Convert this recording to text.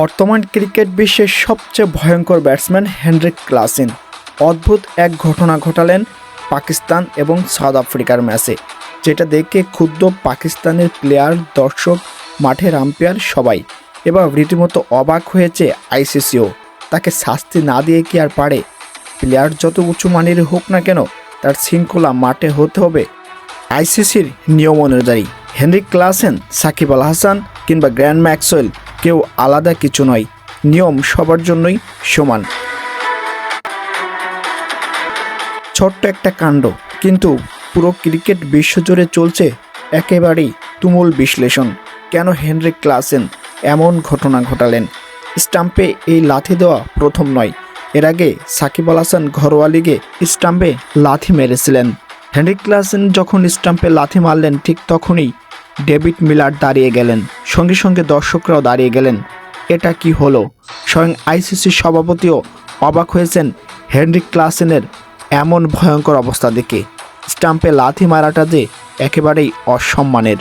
বর্তমান ক্রিকেট বিশ্বের সবচেয়ে ভয়ঙ্কর ব্যাটসম্যান হেনরিক ক্লাসিন। অদ্ভুত এক ঘটনা ঘটালেন পাকিস্তান এবং সাউথ আফ্রিকার ম্যাচে, যেটা দেখে ক্ষুদ্র পাকিস্তানের প্লেয়ার, দর্শক, মাঠের আম্পায়ার সবাই। এবার রীতিমতো অবাক হয়েছে আইসিসিও। তাকে শাস্তি না দিয়ে কি আর পারে? প্লেয়ার যত উঁচু মানের হোক না কেন, তার শৃঙ্খলা মাঠে হতে হবে। আইসিসির নিয়ম অনুযায়ী, হেনরিক ক্লাসেন, সাকিব আল হাসান কিংবা গ্র্যান্ড ম্যাক্সওয়েল কেউ আলাদা কিছু নয়, নিয়ম সবার জন্যই সমান। ছোট্ট একটা কাণ্ড, কিন্তু পুরো ক্রিকেট বিশ্বজুড়ে চলছে একেবারেই তুমুল বিশ্লেষণ। কেন হেনরিক ক্লাসেন এমন ঘটনা ঘটালেন? স্টাম্পে এই লাথি দেওয়া প্রথম নয়। এর আগে সাকিব আল হাসান ঘরোয়া লিগে স্টাম্পে লাথি মেরেছিলেন। হেনরিক ক্লাসেন যখন স্টাম্পে লাথি মারলেন, ঠিক তখনই ডেভিড মিলার দাঁড়িয়ে গেলেন। সঙ্গে সঙ্গে দর্শকরাও দাঁড়িয়ে গেলেন। এটা কি হলো? স্বয়ং আইসিসি সভাপতিও অবাক হয়েছেন হেনরিক ক্লাসেনের এমন ভয়ঙ্কর অবস্থা দেখে। স্টাম্পে লাথি মারাটা যে একেবারেই অসম্মানের।